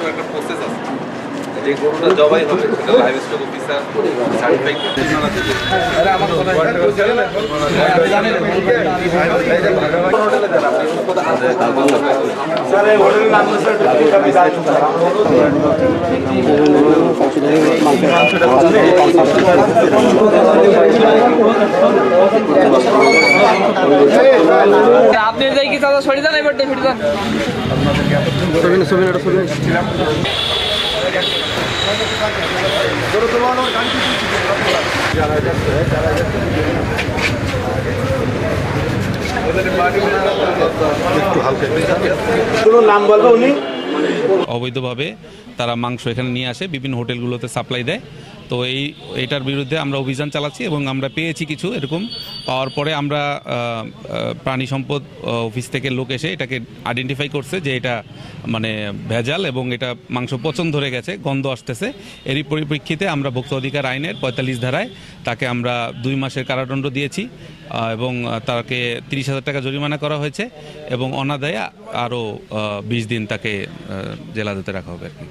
নিজস্ব একটা প্রসেস আছে যে গরুটা জবাই হবে সেটা লাইভ স্টক অফিসার সার্টিফাই করতে আপনি যাই কি চাচা সরি যান এবার সরি যান অবৈধভাবে তারা মাংস এখানে নিয়ে আসে বিভিন্ন হোটেলগুলোতে সাপ্লাই দেয়। তো এই এটার বিরুদ্ধে আমরা অভিযান চালাচ্ছি এবং আমরা পেয়েছি কিছু এরকম। পাওয়ার পরে আমরা প্রাণী সম্পদ অফিস থেকে লোক এসে এটাকে আইডেন্টিফাই করছে যে এটা মানে ভেজাল এবং এটা মাংস পচন ধরে গেছে গন্ধ আসতেছে। এরই পরিপ্রেক্ষিতে আমরা ভোক্তা অধিকার আইনের পঁয়তাল্লিশ ধারায় তাকে আমরা দুই মাসের কারাদণ্ড দিয়েছি এবং তাকে তিরিশ হাজার টাকা জরিমানা করা হয়েছে এবং অনাদায়ে আরও বিশ দিন তাকে আহ, জেলাজতে রাখা হবে আর কি।